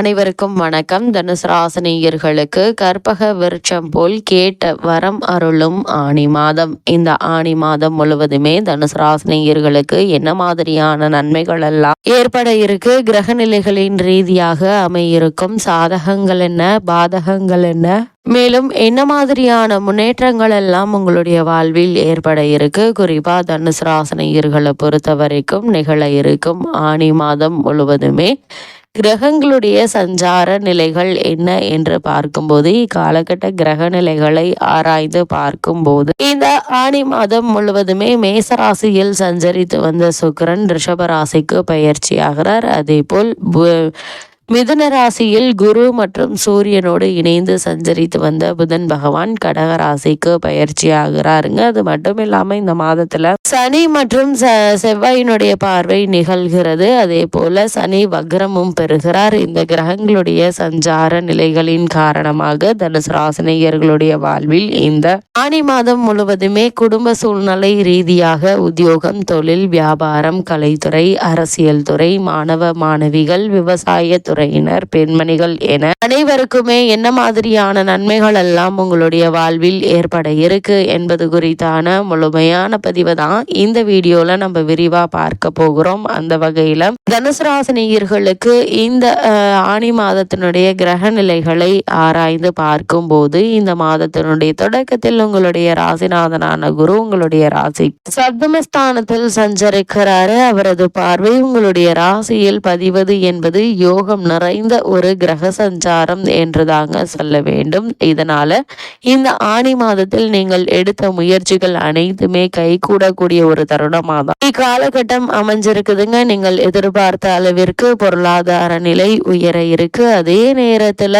அனைவருக்கும் வணக்கம். தனுசு ராசினியர்களுக்கு கற்பக விருட்சம் போல் கேட்ட வரம் அருளும் ஆணி மாதம். இந்த ஆணி மாதம் முழுவதுமே தனுசு ராசினியர்களுக்கு என்ன மாதிரியான நன்மைகள் எல்லாம் ஏற்பட இருக்கு? கிரக நிலைகளின் ரீதியாக அமையிருக்கும் சாதகங்கள் என்ன? பாதகங்கள் என்ன? மேலும் என்ன மாதிரியான முன்னேற்றங்கள் எல்லாம் உங்களுடைய வாழ்வில் ஏற்பட இருக்கு? குறிப்பா தனுசு ராசனையர்களை பொறுத்த வரைக்கும் நிகழ இருக்கும் ஆணி மாதம் முழுவதுமே கிரகங்களுடைய சஞ்சார நிலைகள் என்ன என்று பார்க்கும்போது இக்காலகட்ட கிரக நிலைகளை ஆராய்ந்து பார்க்கும்போது இந்த ஆணி மாதம் முழுவதுமே மேசராசியில் சஞ்சரித்து வந்த சுக்கரன் ரிஷபராசிக்கு பயிற்சியாகிறார். அதே போல் மிதுன ராசியில் குரு மற்றும் சூரியனோடு இணைந்து சஞ்சரித்து வந்த புதன் பகவான் கடக ராசிக்கு பயிற்சி ஆகிறாருங்க. அது மட்டும் இல்லாம இந்த மாதத்துல சனி மற்றும் செவ்வாயினுடைய பார்வை நிகழ்கிறது. அதே போல சனி வக்ரமும் பெறுகிறார். இந்த கிரகங்களுடைய சஞ்சார நிலைகளின் காரணமாக தனுசு ராசினியர்களுடைய வாழ்வில் இந்த ஆணி மாதம் முழுவதுமே குடும்ப சூழ்நிலை ரீதியாக உத்தியோகம் தொழில் வியாபாரம் கலைத்துறை அரசியல் துறை மாணவ மாணவிகள் விவசாய துறை துறையினர் பெண்மணிகள் என அனைவருக்குமே என்ன மாதிரியான நன்மைகள் எல்லாம் உங்களுடைய வாழ்வில் ஏற்பட இருக்கு என்பது குறித்தான முழுமையான பதிவு தான் இந்த வீடியோல நம்ம விரிவா பார்க்க போகிறோம். அந்த வகையில தனுசு ராசினியர்களுக்கு இந்த ஆணி மாதத்தினுடைய கிரக நிலைகளை ஆராய்ந்து பார்க்கும் போது இந்த மாதத்தினுடைய தொடக்கத்தில் உங்களுடைய ராசிநாதனான குரு உங்களுடைய ராசி சப்தமஸ்தானத்தில் சஞ்சரிக்கிறாரு. அவரது பார்வை உங்களுடைய ராசியில் பதிவது என்பது யோகம் நிறைந்த ஒரு கிரக சஞ்சாரம் என்றுதாங்க சொல்ல வேண்டும். இதனால இந்த ஆணி மாதத்தில் நீங்கள் எடுத்த முயற்சிகள் அனைத்துமே கை கூடக்கூடிய ஒரு தருணமாக தான் இக்காலகட்டம் அமைஞ்சிருக்குதுங்க. நீங்கள் எதிர்பார்த்த அளவிற்கு பொருளாதார நிலை உயர இருக்கு. அதே நேரத்துல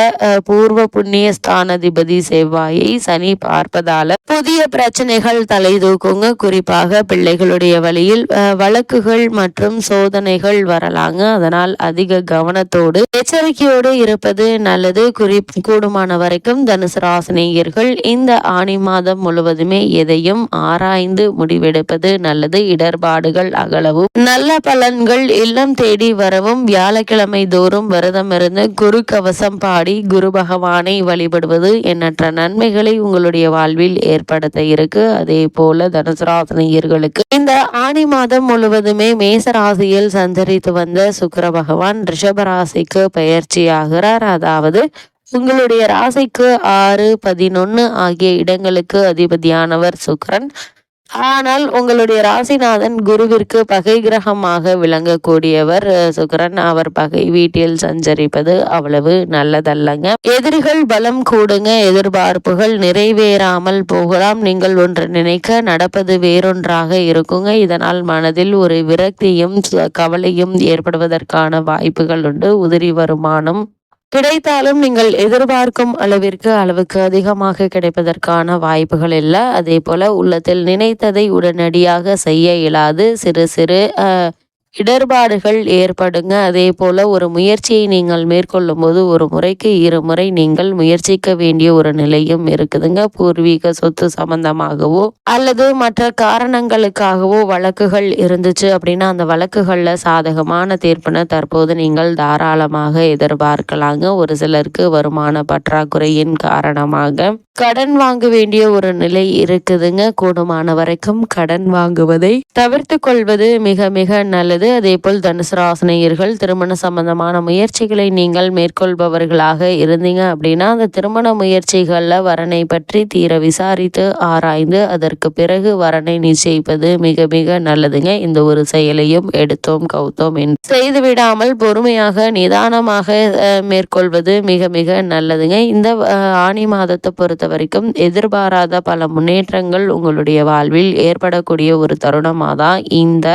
பூர்வ புண்ணிய ஸ்தானாதிபதி செவ்வாயை சனி பார்ப்பதால புதிய பிரச்சனைகள் தலை தூக்குங்க. குறிப்பாக பிள்ளைகளுடைய வழியில் வழக்குகள் மற்றும் சோதனைகள் வரலாங்க. அதனால் அதிக கவனத்தோடு எச்சரிக்கையோடு இருப்பது நல்லது. குறி கூடுமான வரைக்கும் தனுசு ராசினியர்கள் இந்த ஆணி மாதம் முழுவதுமே எதையும் ஆராய்ந்து முடிவெடுப்பது நல்லது. இடர்பாடுகள் அகலவும் நல்ல பலன்கள் இல்லம் தேடி வரவும் வியாழக்கிழமை தோறும் விரதம் இருந்து குரு கவசம் பாடி குரு பகவானை வழிபடுவது எண்ணற்ற நன்மைகளை உங்களுடைய வாழ்வில் ஏற்படுத்த இருக்கு. அதே போல தனுசு ராசினியர்களுக்கு இந்த ஆணி மாதம் முழுவதுமே மேச ராசியில் சஞ்சரித்து வந்த சுக்கர பகவான் ரிஷபராசி ராசிக்கு பயிற்சியாகிறார். அதாவது உங்களுடைய ராசிக்கு ஆறு பதினொன்று ஆகிய இடங்களுக்கு அதிபதியானவர் சுக்கரன். ஆனால் உங்களுடைய ராசிநாதன் குருவிற்கு பகை கிரகமாக விளங்கக்கூடியவர் சுக்கரன். அவர் பகை வீட்டில் சஞ்சரிப்பது அவ்வளவு நல்லதல்லங்க. எதிரிகள் பலம் கூடுங்க எதிர்பார்ப்புகள் நிறைவேறாமல் போகலாம். நீங்கள் ஒன்று நினைக்க நடப்பது வேறொன்றாக இருக்குங்க. இதனால் மனதில் ஒரு விரக்தியும் கவலையும் ஏற்படுவதற்கான வாய்ப்புகள் உண்டு. உதிரி வருமானம் கிடைத்தாலும் நீங்கள் எதிர்பார்க்கும் அளவிற்கு அளவுக்கு அதிகமாக கிடைப்பதற்கான வாய்ப்புகள் இல்லை. அதே போல உள்ளத்தில் நினைத்ததை உடனடியாக செய்ய இயலாது. சிறு சிறு இடர்பாடுகள் ஏற்படுங்க. அதே போல் ஒரு முயற்சியை நீங்கள் மேற்கொள்ளும் போது ஒரு முறைக்கு இரு முறை நீங்கள் முயற்சிக்க வேண்டிய ஒரு நிலையும் இருக்குதுங்க. பூர்வீக சொத்து சம்பந்தமாகவோ அல்லது மற்ற காரணங்களுக்காகவோ வழக்குகள் இருந்துச்சு அப்படின்னா அந்த வழக்குகளில் சாதகமான தீர்ப்பினை தற்போது நீங்கள் தாராளமாக எதிர்பார்க்கலாங்க. ஒரு சிலருக்கு வருமான பற்றாக்குறையின் காரணமாக கடன் வாங்க வேண்டிய ஒரு நிலை இருக்குதுங்க. கூடுமான வரைக்கும் கடன் வாங்குவதை தவிர்த்து கொள்வது மிக மிக நல்லது. அதே போல் தனுசு ராசினியர்கள் திருமண சம்பந்தமான முயற்சிகளை நீங்கள் மேற்கொள்பவர்களாக இருந்தீங்க அப்படின்னா அந்த திருமண முயற்சிகளில் வரனை பற்றி தீர விசாரித்து ஆராய்ந்து அதற்கு பிறகு வரனை நிச்சயிப்பது மிக மிக நல்லதுங்க. இந்த ஒரு செயலையும் எடுத்தோம் கௌத்தோம் என்று செய்து விடாமல் பொறுமையாக நிதானமாக மேற்கொள்வது மிக மிக நல்லதுங்க. இந்த ஆணி மாதத்தை பொறுத்த வரைக்கும் எதிர்பாராத பல முன்னேற்றங்கள் உங்களுடைய வாழ்வில் ஏற்படக்கூடிய ஒரு தருணமாக தான் இந்த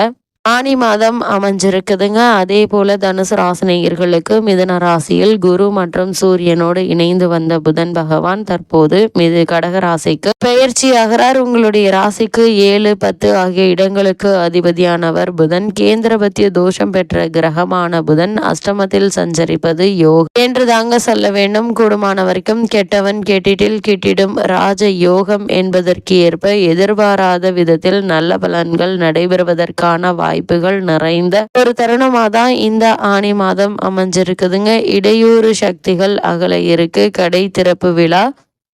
ஆனி மாதம் அமைஞ்சிருக்குதுங்க. அதே போல தனுசு ராசினியர்களுக்கு மிதன ராசியில் குரு மற்றும் சூரியனோடு இணைந்து வந்த புதன் பகவான் தற்போது மிது கடக ராசிக்கு பெயர்ச்சியாகிறார் உங்களுடைய ராசிக்கு ஏழு பத்து ஆகிய இடங்களுக்கு அதிபதியானவர் புதன். கேந்திரபத்திய தோஷம் பெற்ற கிரகமான புதன். அஷ்டமத்தில் சஞ்சரிப்பது யோக என்று தாங்க சொல்ல வேண்டும். கூடுமான வரைக்கும் கெட்டவன் கெட்டிட்டில் கிட்டிடும் ராஜ யோகம் என்பதற்கு ஏற்ப எதிர்பாராத விதத்தில் நல்ல பலன்கள் நடைபெறுவதற்கான வாய்ப்பு வாய்ப்புகள் நிறைந்த ஒரு தருணமாக தான் இந்த ஆணி மாதம் அமைஞ்சிருக்குதுங்க. இடையூறு சக்திகள் அகல இருக்கு. கடை திறப்பு விழா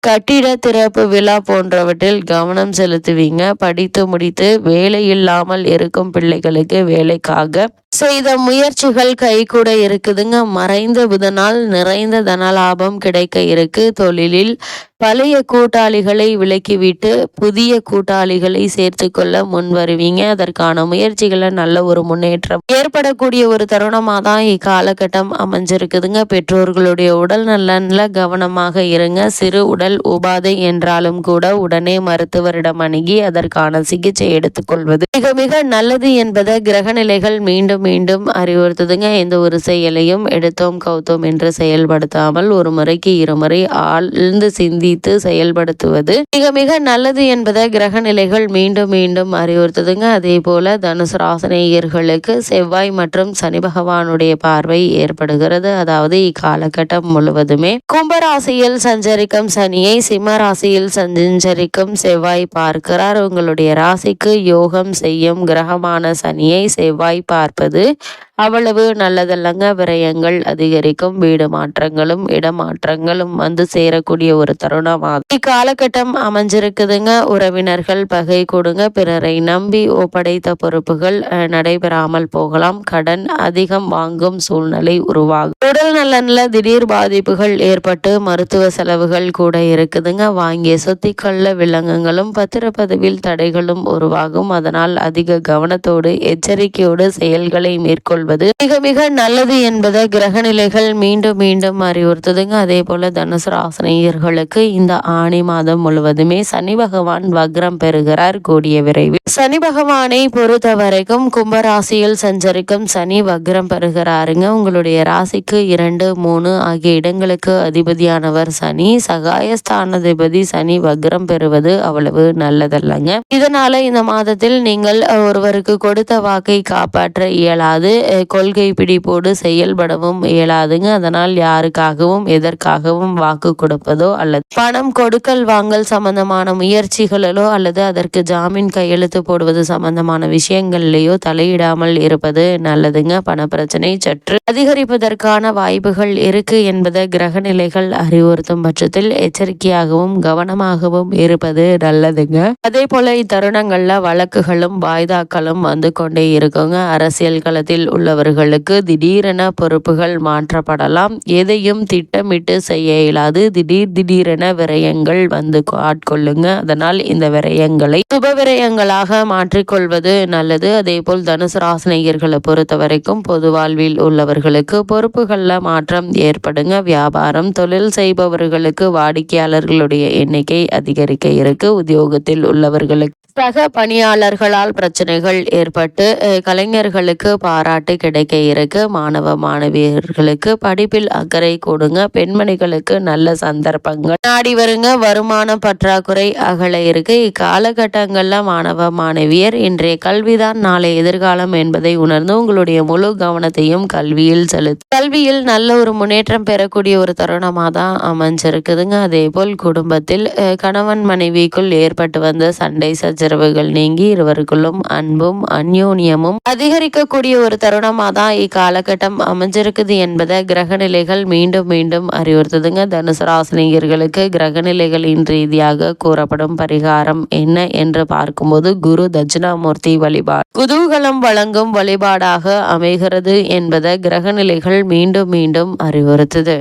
கட்டிட திறப்பு விழா போன்றவற்றில் கவனம் செலுத்துவீங்க. படித்து முடித்து வேலை இல்லாமல் இருக்கும் பிள்ளைகளுக்கு வேலைக்காக செய்த முயற்சிகள் கை கூட இருக்குதுங்க. மறைந்த புதனால் நிறைந்த தனலாபம் கிடைக்க இருக்கு. தொழிலில் பழைய கூட்டாளிகளை விலக்கிவிட்டு புதிய கூட்டாளிகளை சேர்த்து கொள்ள முன் வருவீங்க அதற்கான முயற்சிகளை நல்ல ஒரு முன்னேற்றம் ஏற்படக்கூடிய ஒரு தருணமாக தான் இக்காலகட்டம் அமைஞ்சிருக்குதுங்க. பெற்றோர்களுடைய உடல் நலனில் கவனமாக இருங்க. சிறு உடல் உபாதை என்றாலும் கூட உடனே மருத்துவரிடம் அணுகி அதற்கான சிகிச்சை எடுத்துக்கொள்வது மிக மிக நல்லது என்பதை கிரகநிலைகள் மீண்டும் மீண்டும் அறிவுறுத்துதுங்க. எந்த ஒரு செயலையும் எடுத்தோம் கவுத்தோம் என்று செயல்படுத்தாமல் ஒரு முறைக்கு இருமுறை ஆழ்ந்து சிந்தி சிந்தித்து செயல்படுத்துவது மிக மிக நல்லது என்பதை கிரக நிலைகள் மீண்டும் மீண்டும் அறிவுறுத்துதுங்க. அதே போல தனுசு ராசனேயர்களுக்கு செவ்வாய் மற்றும் சனி பகவானுடைய பார்வை ஏற்படுகிறது. அதாவது இக்காலகட்டம் முழுவதுமே கும்பராசியில் சஞ்சரிக்கும் சனியை சிம்ம ராசியில் சஞ்சரிக்கும் செவ்வாய் பார்க்கிறார். உங்களுடைய ராசிக்கு யோகம் செய்யும் கிரகமான சனியை செவ்வாய் பார்ப்பது அவ்வளவு நல்லதல்லங்க. விரயங்கள் அதிகரிக்கும் வீடு மாற்றங்களும் இடமாற்றங்களும் வந்து சேரக்கூடிய ஒரு தருணமாகும் இக்காலகட்டம் அமைஞ்சிருக்குதுங்க. உறவினர்கள் பகை கொடுங்க. பிறரை நம்பி ஒப்படைத்த பொறுப்புகள் நடைபெறாமல் போகலாம். கடன் அதிகம் வாங்கும் சூழ்நிலை உருவாகும். உடல் நலன்ல திடீர் பாதிப்புகள் ஏற்பட்டு மருத்துவ செலவுகள் கூட இருக்குதுங்க. வாங்கிய சொத்துக்கள்ல விலங்குகளும் பத்திரப்பதிவில் தடைகளும் உருவாகும். அதனால் அதிக கவனத்தோடு எச்சரிக்கையோடு செயல்களை மேற்கொள்வது மிக மிக நல்லது என்பதை கிரகநிலைகள் மீண்டும் மீண்டும் அறிவுறுத்துதுங்க. அதே போல தனுசு ராசனையர்களுக்கு இந்த ஆணி மாதம் முழுவதுமே சனி பகவான் வக்ரம் பெறுகிறார். கூடிய விரைவில். சனி பகவானை பொறுத்த வரைக்கும் கும்பராசியில் சஞ்சரிக்கும் சனி வக்ரம் பெறுகிறாருங்க. உங்களுடைய ராசிக்கு இரண்டு மூணு ஆகிய இடங்களுக்கு அதிபதியானவர் சனி. சகாயஸ்தானாதிபதி சனி வக்ரம் பெறுவது அவ்வளவு நல்லதல்லங்க. இதனால இந்த மாதத்தில் நீங்கள் ஒருவருக்கு கொடுத்த வாக்கை காப்பாற்ற இயலாது. கொள்கை பிடிப்போடு செயல்படவும் இயலாதுங்க. அதனால் யாருக்காகவும் எதற்காகவும் வாக்கு கொடுப்பதோ அல்லது பணம் கொடுக்கல் வாங்கல் சம்பந்தமான முயற்சிகளிலோ அல்லது அதற்கு ஜாமீன் கையெழுத்து போடுவது சம்பந்தமான விஷயங்கள்லேயோ தலையிடாமல் இருப்பது நல்லதுங்க. பண பிரச்சனை சற்று அதிகரிப்பதற்கான வாய்ப்புகள் இருக்கு என்பதை கிரக நிலைகள் அறிவுறுத்தும் பட்சத்தில் எச்சரிக்கையாகவும் கவனமாகவும் இருப்பது நல்லதுங்க. அதே போல இத்தருணங்கள்ல வழக்குகளும் வாய்தாக்களும் வந்து கொண்டே இருக்குங்க. அரசியல் களத்தில் உள்ளவர்களுக்கு திடீரென பொறுப்புகள் மாற்றப்படலாம். எதையும் திட்டமிட்டு செய்ய இயலாது. திடீர் திடீரென விரயங்கள் வந்து ஆட்கொள்ளுங்க. அதனால் இந்த விரயங்களை சுப விரயங்களாக மாற்றிக்கொள்வது நல்லது. அதே போல் தனுசு ராசினியர்களை பொறுத்த வரைக்கும் பொது வாழ்வில் உள்ளவர்களுக்கு பொறுப்புகளில் மாற்றம் ஏற்படுங்க. வியாபாரம் தொழில் செய்பவர்களுக்கு வாடிக்கையாளர்களுடைய எண்ணிக்கை அதிகரிக்க இருக்கு. உத்தியோகத்தில் உள்ளவர்களுக்கு சக பணியாளர்களால் பிரச்சனைகள் ஏற்பட்டு கலைஞர்களுக்கு பாராட்டு கிடைக்க இருக்கு. மாணவ மாணவியர்களுக்கு படிப்பில் அக்கறை கொடுங்க. பெண்மணிகளுக்கு நல்ல சந்தர்ப்பங்கள். நாடி வருங்க. வருமான பற்றாக்குறை அகல இருக்கு. இக்காலகட்டங்களில் மாணவ மாணவியர் இன்றைய கல்விதான் நாளை எதிர்காலம் என்பதை உணர்ந்து உங்களுடைய முழு கவனத்தையும் கல்வியில் செலுத்து. கல்வியில் நல்ல ஒரு முன்னேற்றம் பெறக்கூடிய ஒரு தருணமாக தான் அமைஞ்சிருக்குதுங்க. அதே போல் குடும்பத்தில் கணவன் மனைவிக்குள் ஏற்பட்டு வந்த சண்டை சஜர் சச்சரவுகள் நீங்கி இருவருக்குள்ளும் அன்பும் அந்யோன்யமும் அதிகரிக்கக்கூடிய ஒரு தருணமாக தான் இக்காலகட்டம் அமைஞ்சிருக்குது என்பதை கிரகநிலைகள் மீண்டும் மீண்டும் அறிவுறுத்துதுங்க. தனுசு ராசினியர்களுக்கு கிரகநிலைகளின் ரீதியாக கூறப்படும் பரிகாரம் என்ன என்று பார்க்கும்போது குரு தட்சிணாமூர்த்தி வழிபாடு குதூகலம் வழங்கும் வழிபாடாக அமைகிறது என்பதை கிரகநிலைகள் மீண்டும் மீண்டும் அறிவுறுத்துது.